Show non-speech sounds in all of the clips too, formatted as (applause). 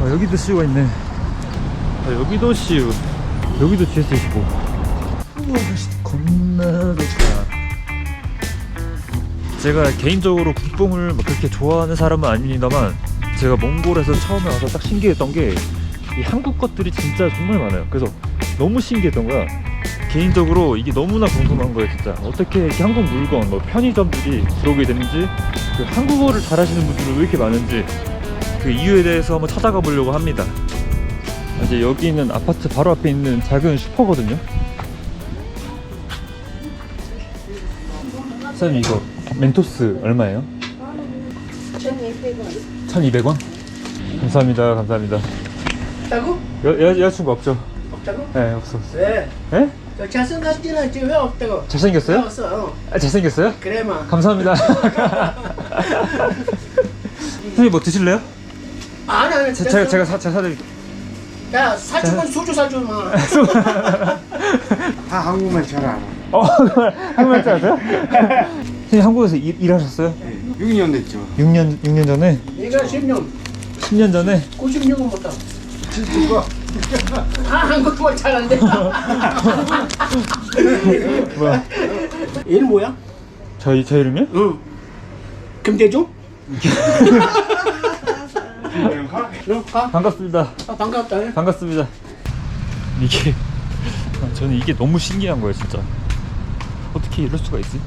아, 여기도 CU가 있네. 아, 여기도 CU. 여기도 GS25. 우와, 겁나 좋다. 제가 개인적으로 국뽕을 막 그렇게 좋아하는 사람은 아닙니다만 제가 몽골에서 처음에 와서 딱 신기했던 게 이 한국 것들이 진짜 정말 많아요. 그래서 너무 신기했던 거야. 개인적으로 이게 너무나 궁금한 거예요, 진짜. 어떻게 이렇게 한국 물건, 뭐 편의점들이 들어오게 되는지, 그 한국어를 잘하시는 분들은 왜 이렇게 많은지 그 이유에 대해서 한번 찾아가 보려고 합니다. 이제 여기 있는 아파트 바로 앞에 있는 작은 슈퍼거든요. 사장님 이거 멘토스 얼마예요? 1200원. 1200원? 감사합니다 감사합니다 없다고? 여, 여, 여자친구 없죠? 없다고? 네 없어 없어 왜? 네? 저 잘생겼진 않지 왜 없다고? 왜 잘생겼어요? 없어? 어. 아, 잘생겼어요? 그래만. 감사합니다 (laughs) (laughs) 선생님 뭐 드실래요? 아니. 제, 제가 제가 사, 제가 사드릴게요 야 사주면 소주 사주면. (laughs) 다 한국말 잘 알아. 어 한국말 줄 아세요? 선생님 한국에서 일, 일하셨어요? 6년 됐죠. 6년 6년 전에? 내가 10년, 10년 전에? 96년 못다. 실수가 아 한국말 잘안 돼. (laughs) 뭐야 얘는 뭐야? 저희 저 이름이요? 응. 김대중? (laughs) 가? 반갑습니다 아, 반갑다. 반갑습니다. 이게 아, 저는 이게 너무 신기한 거예요, 진짜. 어떻게 이럴 수가 있지?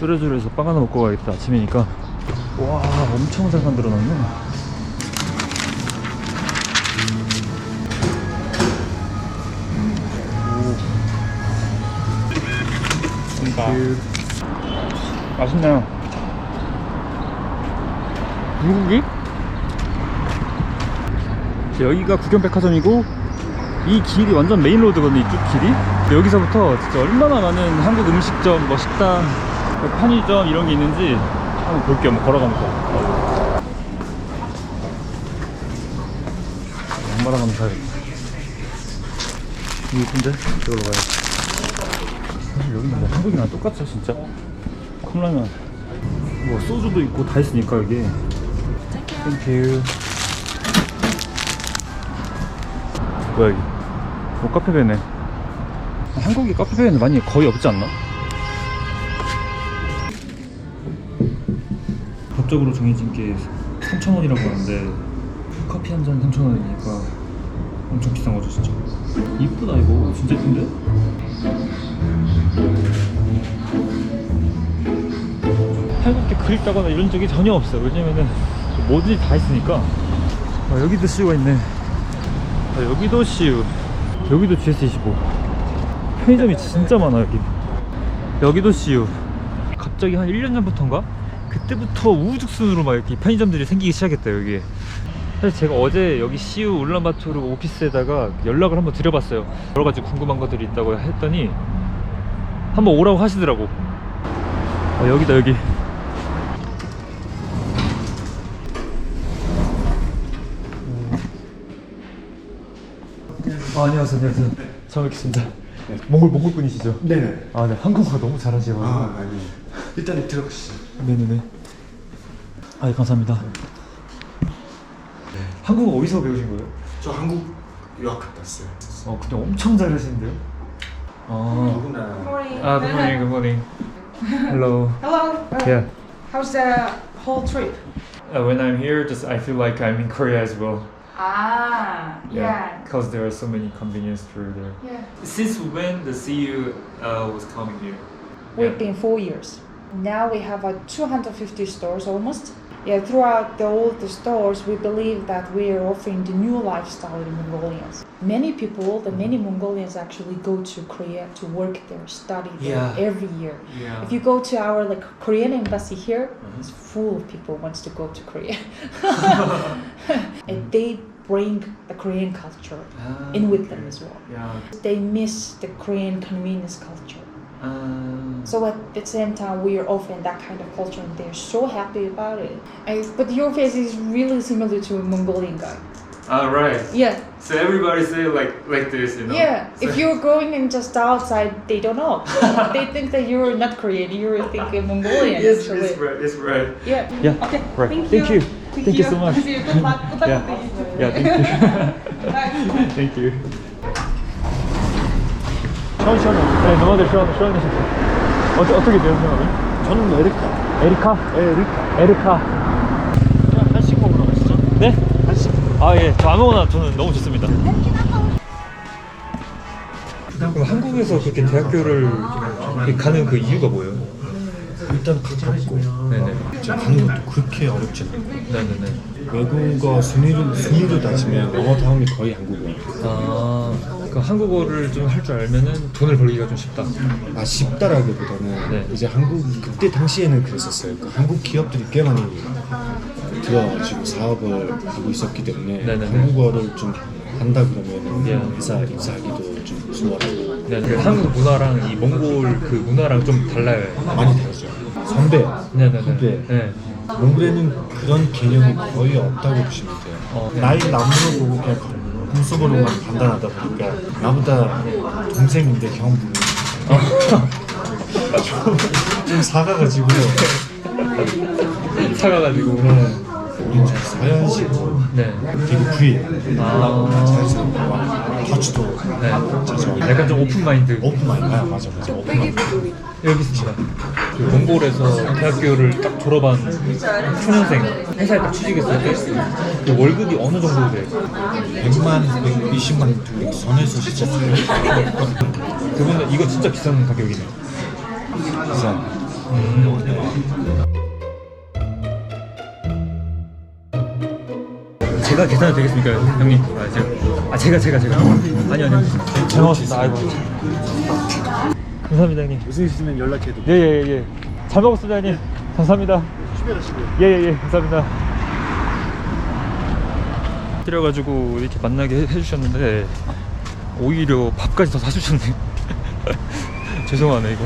뚜레쥬르에서 빵 하나 먹고 가야겠다. 아침이니까. 와, 엄청 잘 만들어 놨네. 오. 맛있네요. 불고기? 여기가 구경백화점이고 이 길이 완전 메인 로드거든요 이쪽 길이. 근데 여기서부터 진짜 얼마나 많은 한국 음식점 뭐 식당 뭐 편의점 이런 게 있는지 한번 볼게요. 한번 걸어가면서. 양말랑 한번 사야겠다 이거 이쁜데? 이걸로 가야지. 사실 여기는 뭐 한국이랑 똑같죠 진짜. 컵라면. 뭐 소주도 있고 다 있으니까 여기 땡큐 뭐야 여기 뭐 카페베네 한국이 카페베는 많이 거의 없지 않나? 법적으로 정해진 게 3,000원이라고 하는데 커피 한 잔 3,000원이니까 엄청 비싼 거죠 진짜. 이쁘다 이거. 진짜 이쁜데? 한국게 그립다거나 이런 적이 전혀 없어요. 왜냐면은 뭐든지 다 있으니까. 아, 여기도 CU가 있네. 아, 여기도 CU 여기도 GS25 편의점이 진짜 많아 여기. 여기도 CU 갑자기 한 1년 전부터인가? 그때부터 우후죽순으로 막 이렇게 편의점들이 생기기 시작했다 여기 사실 제가 어제 여기 CU 울란바토르 오피스에다가 연락을 한번 드려봤어요. 여러 가지 궁금한 것들이 있다고 했더니 한번 오라고 하시더라고. 아 여기다 여기 아, 안녕하세요 안녕하세요 처음 뵙겠습니다 몽골 몽골 분이시죠? 네네. 아, 네 한국어 너무 잘하셔가지고 아 아니. 일단 들어가시죠. 네네네. 아, 예, 감사합니다. 한국어 어디서 배우신 거예요? 저 한국 유학 갔다 왔어요. 어, 근데 엄청 잘하시는데요? 아, 누구나 아, good morning, good morning. Hello. Hello. Uh, Yeah. How's the whole trip? Uh, when I'm here, just I feel like I'm in Korea as well. Ah, yeah. Because there are so many convenience store there. Yeah. Since when the CU uh, was coming here? We've been four years. Now we have uh, 250 stores almost. Yeah, throughout the, all the stores, we believe that we are offering the new lifestyle to Mongolians. Many people, the many Mongolians actually go to Korea to work there, study there Yeah. every year. Yeah. If you go to our like Korean embassy here, Mhm. it's full of people wants to go to Korea. (laughs) and they bring the Korean culture in with them as well. Yeah. They miss the Korean convenience culture. Um, so at the same time, we are often that kind of culture, and they're so happy about it. I, but your face is really similar to a Mongolian guy. All right. Yeah. So everybody say like like this, you know. Yeah. So if you're going and just outside, they don't know. (laughs) they think that you're not Korean. You're thinking Mongolian. yes, it's right. It's right. Yeah. Yeah. Okay. Right. Thank, thank you. you. Thank, thank you. you so much. Yeah. Yeah. Thank you. (laughs) thank you. Show, show. 어떻게 어떻게 돼요, 생각은? 저는 에리카. 에리카? 에리카. 에리카. 한식 먹으러 가시죠. 네? 한식. 아 예, 저 아무거나 저는 너무 좋습니다. 그럼 한국에서 그렇게 대학교를 가는 그 이유가 뭐예요? 일단 가깝고 네네. 가는 것도 그렇게 어렵지 않아요. 네네네. 외국어 순위로 순위로 따지면 영어 다음이 거의 한국어예요. 아, 그 한국어를 좀 할 줄 알면은 돈을 벌기가 좀 쉽다. 아 쉽다라기보다는 네. 이제 한국 그때 당시에는 그랬었어요. 그 한국 기업들이 꽤 많이 들어가지고 사업을 하고 있었기 때문에 네네네. 한국어를 좀 한다 그러면 예. 회사 입사하기도 좀 수월하고 네, 그 한국 문화랑 이 몽골 그 문화랑 좀 달라요. 많이 다르죠. 선배, 네네네. 후배. 네. 몽골에는 그런 개념이 거의 없다고 보시면 돼요. 어. 나이 남으로 보고 그냥 분수보로만 판단하다 보니까 나보다 동생인데 형 부르는 좀, 좀 사가가지고. 사가가지고. 우리 좀 서현식으로 네. 되게 프리 아. 자연스럽고 막 터치도 네. 자주 약간 좀 오픈 마인드. 오픈 마인드 아, 맞아 맞아 오픈 마인드 여기 있습니다. 그 몽골에서 대학교를 딱 졸업한 초년생 회사에 딱 취직했을 때 그 월급이 어느 정도 돼요? 100만, 120만 두 선에서 시작해요 그분은 이거 진짜 비싼 가격이네요. 비싼 제가 계산이 되겠습니까, 형님? 아, 제가, 아, 제가, 제가, 제가. 아니, 아니. 잘 먹었습니다. 아이고. 감사합니다, 형님. 무슨 일 있으면 연락해도 예, 예, 예. 잘 먹었습니다, 형님. 감사합니다. 예, 예, 예. 감사합니다. 때려가지고 이렇게 만나게 해- 해주셨는데 오히려 밥까지 더 사주셨네. (laughs) 죄송하네 이거.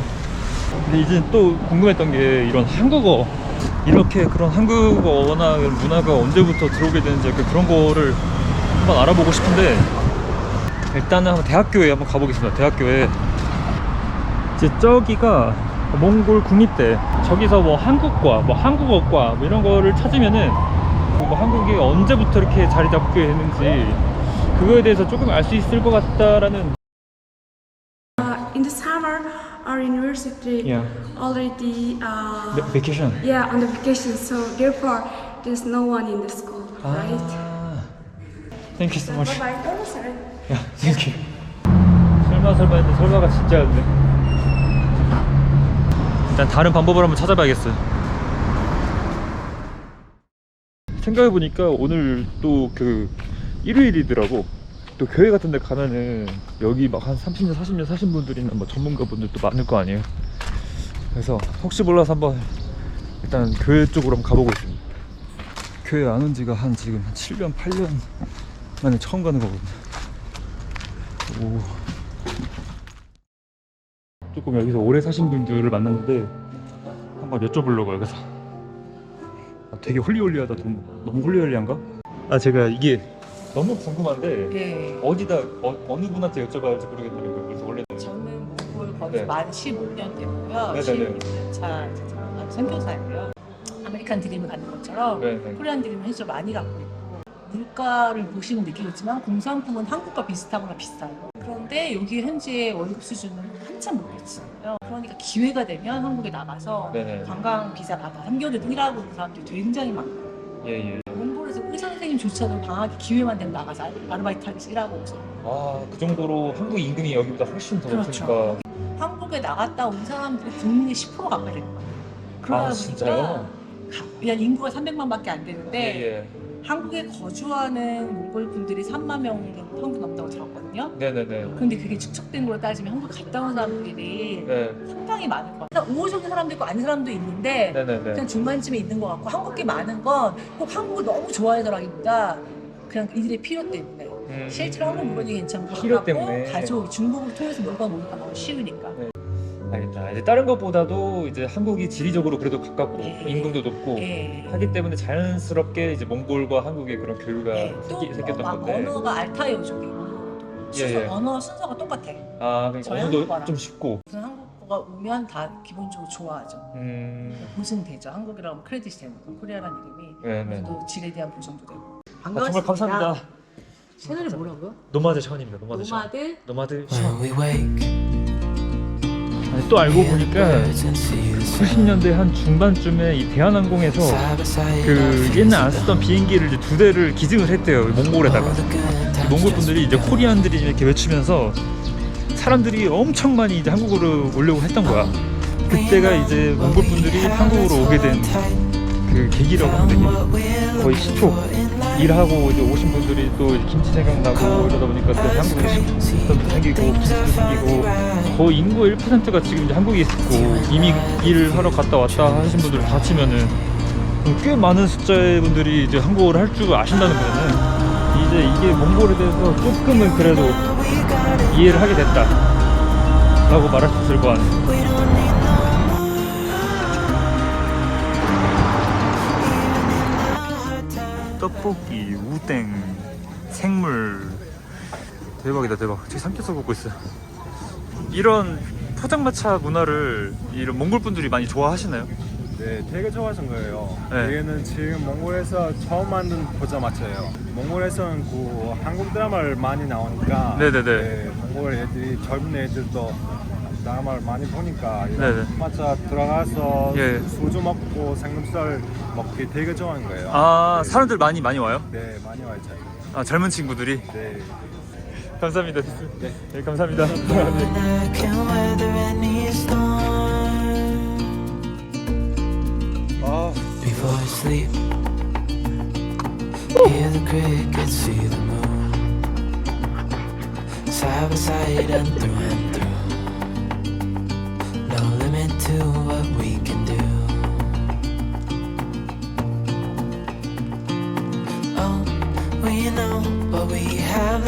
근데 이제 또 궁금했던 게 이런 한국어 이렇게 그런 한국어나 문화가 언제부터 들어오게 되는지 그런 거를 한번 알아보고 싶은데 일단은 한번 대학교에 한번 가보겠습니다. 대학교에 이제 저기가 몽골 국립대 저기서 뭐 한국과 뭐 한국어과 뭐 이런 거를 찾으면은 뭐 한국이 언제부터 이렇게 자리 잡게 됐는지 그거에 대해서 조금 알 수 있을 것 같다라는 Uh, our university Yeah. already uh, 네, 베케이션 yeah on the vacation, so therefore there's no one in the school, right? 아 Thank you so much Bye bye. Oh, sorry. 야, 땡큐. 설마 설마 했는데 설마가 진짜였네. 일단 다른 방법을 한번 찾아봐야겠어요. 생각해보니까 오늘 또 그 일요일이더라고. 또 교회 같은 데 가면은 여기 막 한 30년, 40년 사신 분들이나 뭐 전문가분들도 많을 거 아니에요. 그래서 혹시 몰라서 한번 일단 교회 쪽으로 한번 가보고 있습니다. 교회 안 온 지가 한 지금 한 7년, 8년 만에 처음 가는 거거든요. 오. 조금 여기서 오래 사신 분들을 만났는데 한번 여쭤보려고 요. 그래서 아, 되게 홀리홀리하다. 좀 너무 홀리홀리한가? 아 제가 이게 너무 궁금한데 네. 어디다 어, 느 분한테 여쭤봐야 할지 모르겠다는 거예요. 그래서 원래 저는 몽골 거기 네. 만 15년 됐고요. 네네네. 16차 제가 선교사예요. 아메리칸 드림을 갖는 것처럼 네네. 코리안 드림을 현재 많이 갖고 있고 물가를 보시면 느끼겠지만 공산품은 한국과 비슷하거나 비슷해요. 그런데 여기 현재 월급 수준은 한참 모르겠어요. 그러니까 기회가 되면 한국에 나가서 네네. 관광 비자 받아 3개월을 일하고 있는 사람들이 굉장히 많고 예예. 선생님조차도 방학에 기회만 되면 나가서 아르바이트 하면서 일하고 있어요. 아그 정도로 한국 임금이 여기보다 훨씬 더 그렇죠. 높으니까. 한국에 나갔다 온 사람들이 국민의 10% 가까이 되는 거예요. 그러다 아 보니까 진짜요? 가- 그냥 인구가 300만밖에 안 되는데 예 예. 한국에 거주하는 몽골 분들이 3만 명 평균 넘다고 들었거든요. 네네네. 근데 그게 축적된 걸로 따지면 한국 갔다 온 사람들이 네. 상당히 많은 것 같아요. 우호적인 사람도 있고 아닌 사람도 있는데 네네네. 그냥 중간쯤에 있는 것 같고 한국에 많은 건 꼭 한국을 너무 좋아해서라기보다 그냥 이들의 필요 때문에 음. 실제로 한국 물건이 괜찮고 필요 때문에. 가족 중국을 통해서 물건 오니까 너무 쉬우니까 네. 알겠다. 이제 다른 것보다도 이제 한국이 지리적으로 그래도 가깝고 예. 임금도 높고 예. 하기 때문에 자연스럽게 이제 몽골과 한국의 그런 교류가 네, 또 생기, 생겼던 막 건데. 언어가 알타이어족이고 순서 예, 예. 언어 순서가 똑같아. 아, 그러니까 저희 언어도. 좀 쉽고. 무슨 한국 한국어가 오면 다 기본적으로 좋아하죠. 음. 보증되죠. 한국이라고 하면 크레딧이 되는 거. 코리아라는 이름이 네 네. 또 질에 대한 보정도 되고. 아, 정말 감사합니다. 채널이 뭐라고요? 노마드 샤원입니다. 노마드 샤원. 노마드 노마드 When 샤원. we wake, 아니, 또 알고 보니까 birds and see the sun. 90년대 한 중반쯤에 이 대한항공에서 그 옛날 안 쓰던 비행기를 이제 두 대를 기증을 했대요. 몽골에다가. 몽골 분들이 이제 코리안들이 이렇게 외치면서 사람들이 엄청 많이 이제 한국으로 오려고 했던 거야. 그때가 이제 몽골 분들이 한국으로 오게 된 그 계기라고 하면 거의 시초. 일하고 이제 오신 분들이 또 김치 생각나고 이러다 보니까 또 한국에 식당도 생기고 김치도 생기고 거의 인구의 1%가 지금 이제 한국에 있고 이미 일을 하러 갔다 왔다 하신 분들 다 치면은 꽤 많은 숫자의 분들이 이제 한국어를 할 줄 아신다는 거는 이제 이게 몽골에 대해서 조금은 그래도 이해를 하게 됐다 라고 말할 수 있을 것 같네 떡볶이, 우땡, 생물 대박이다 대박 저기 삼겹살 굽고 있어 이런 포장마차 문화를 이런 몽골 분들이 많이 좋아하시나요? 네, 되게 좋아하신 거예요. 네. 이게는 지금 몽골에서 처음 만든 포장마차예요. 몽골에서는 그 한국 드라마를 많이 나오니까 네네네. 네, 몽골 애들이 젊은 애들도 드라마를 많이 보니까 네네. 포장마차 들어가서 예. 소주 먹고 삼겹살 먹기 되게 좋아하는 거예요. 아 네. 사람들 많이 많이 와요? 네, 많이 와요. 아 젊은 친구들이 네. 감사합니다 네, 감사합니다 any storm. 아. Side by side and through and through.